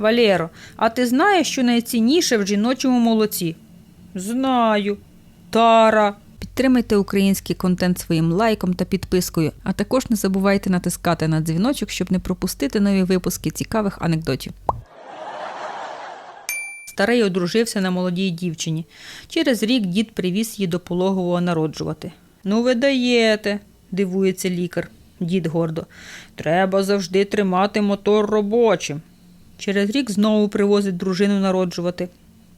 Валєро, а ти знаєш, що найцінніше в жіночому молоці? Знаю. Тара. Підтримайте український контент своїм лайком та підпискою, а також не забувайте натискати на дзвіночок, щоб не пропустити нові випуски цікавих анекдотів. Старий одружився на молодій дівчині. Через рік дід привіз її до пологового народжувати. Ну, ви даєте, дивується лікар. Дід гордо. Треба завжди тримати мотор робочим. Через рік знову привозить дружину народжувати.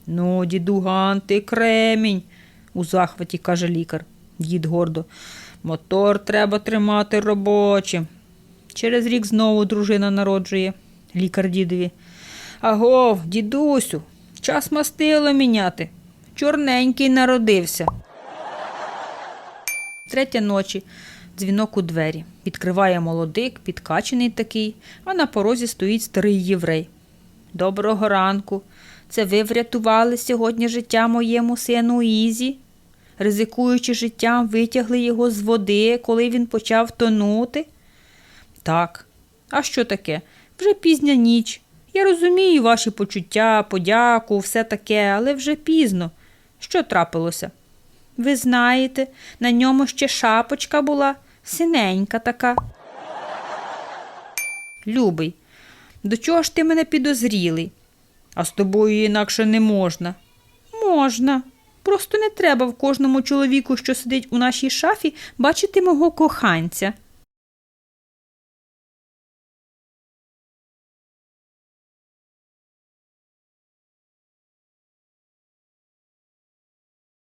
Ну, дідуган, ти кремінь, у захваті каже лікар. Дід гордо. Мотор треба тримати робочим. Через рік знову дружина народжує. Лікар дідові. Агов, дідусю, час мастило міняти. Чорненький народився. Третя ночі. Дзвінок у двері. Відкриває молодик, підкачений такий, а на порозі стоїть старий єврей. Доброго ранку. Це ви врятували сьогодні життя моєму сину Ізі? Ризикуючи життям, витягли його з води, коли він почав тонути? Так. А що таке? Вже пізня ніч. Я розумію ваші почуття, подяку, все таке, але вже пізно. Що трапилося? Ви знаєте, на ньому ще шапочка була, синенька така. Любий, до чого ж ти мене підозрілий? А з тобою інакше не можна. Можна. Просто не треба в кожному чоловіку, що сидить у нашій шафі, бачити мого коханця.